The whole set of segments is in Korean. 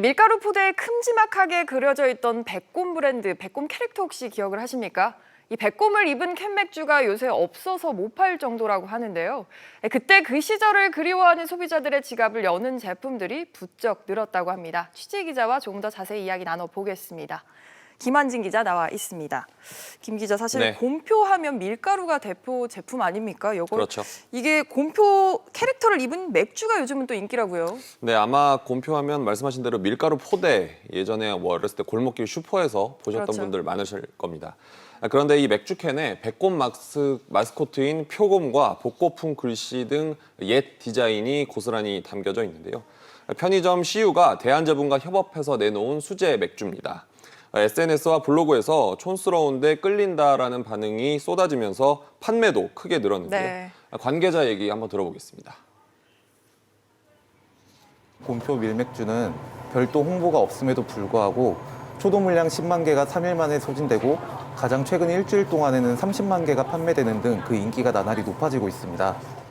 밀가루 포대에 큼지막하게 그려져 있던 백곰 브랜드, 백곰 캐릭터 혹시 기억을 하십니까? 이 백곰을 입은 캔맥주가 요새 없어서 못 팔 정도라고 하는데요. 그때 그 시절을 그리워하는 소비자들의 지갑을 여는 제품들이 부쩍 늘었다고 합니다. 취재 기자와 조금 더 자세히 이야기 나눠보겠습니다. 김한진 기자 나와 있습니다. 김 기자 사실 네. 곰표하면 밀가루가 대표 제품 아닙니까? 요거 그렇죠. 이게 곰표 캐릭터를 입은 맥주가 요즘은 또 인기라고요. 네, 아마 곰표하면 말씀하신 대로 밀가루 포대 예전에 뭐 어렸을 때 골목길 슈퍼에서 보셨던 그렇죠. 분들 많으실 겁니다. 아, 그런데 이 맥주캔에 백곰 마스, 마스코트인 표곰과 복고풍 글씨 등 옛 디자인이 고스란히 담겨져 있는데요. 편의점 CU가 대한제품과 협업해서 내놓은 수제 맥주입니다. SNS와 블로그에서 촌스러운데 끌린다라는 반응이 쏟아지면서 판매도 크게 늘었는데요. 네. 관계자 얘기 한번 들어보겠습니다. 곰표 밀맥주는 별도 홍보가 없음에도 불구하고 초도 물량 10만 개가 3일 만에 소진되고 가장 최근 일주일 동안에는 30만 개가 판매되는 등 그 인기가 나날이 높아지고 있습니다.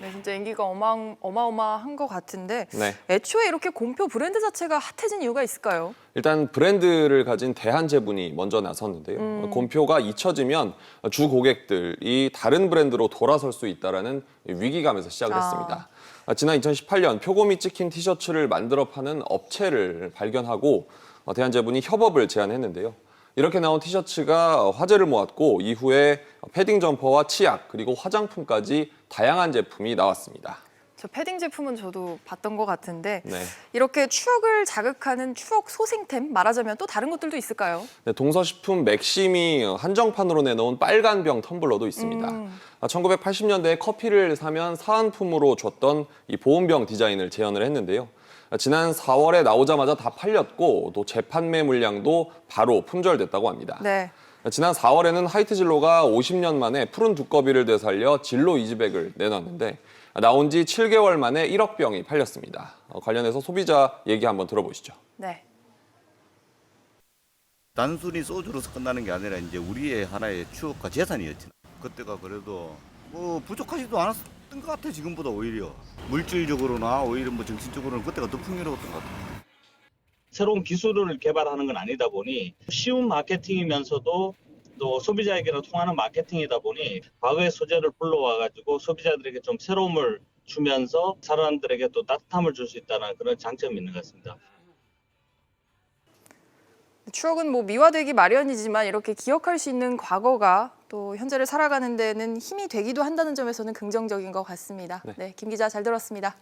네, 진짜 인기가 어마, 어마어마한 것 같은데 네. 애초에 이렇게 곰표 브랜드 자체가 핫해진 이유가 있을까요? 일단 브랜드를 가진 대한제분이 먼저 나섰는데요. 곰표가 잊혀지면 주 고객들이 다른 브랜드로 돌아설 수 있다라는 위기감에서 시작을 아. 했습니다. 아, 지난 2018년 표곰이 찍힌 티셔츠를 만들어 파는 업체를 발견하고 어, 대한제분이 협업을 제안했는데요. 이렇게 나온 티셔츠가 화제를 모았고 이후에 패딩 점퍼와 치약 그리고 화장품까지 다양한 제품이 나왔습니다. 저 패딩 제품은 저도 봤던 것 같은데 네. 이렇게 추억을 자극하는 추억 소생템 말하자면 또 다른 것들도 있을까요? 네, 동서식품 맥심이 한정판으로 내놓은 빨간 병 텀블러도 있습니다. 음. 1980년대에 커피를 사면 사은품으로 줬던 이 보온병 디자인을 재현을 했는데요. 아, 지난 4월에 나오자마자 다 팔렸고 또 재판매 물량도 바로 품절됐다고 합니다. 네. 지난 4월에는 하이트 진로가 50년 만에 푸른 두꺼비를 되살려 진로 이지백을 내놨는데 나온 지 7개월 만에 1억 병이 팔렸습니다. 어, 관련해서 소비자 얘기 한번 들어보시죠. 네. 단순히 소주로서 끝나는 게 아니라 이제 우리의 하나의 추억과 재산이었지. 그때가 그래도 뭐 부족하지도 않았 던것 같아 지금보다 오히려 물질적으로나 오히려 뭐 정신적으로는 그때가 더 풍요로웠던 것 같아. 새로운 기술을 개발하는 건 아니다 보니 쉬운 마케팅이면서도 또 소비자에게는 통하는 마케팅이다 보니 과거의 소재를 불러와 가지고 소비자들에게 좀 새로움을 주면서 사람들에게 또 따뜻함을 줄 수 있다는 그런 장점이 있는 것 같습니다. 추억은 뭐 미화되기 마련이지만 이렇게 기억할 수 있는 과거가 또 현재를 살아가는 데는 힘이 되기도 한다는 점에서는 긍정적인 것 같습니다. 네. 네, 김 기자 잘 들었습니다.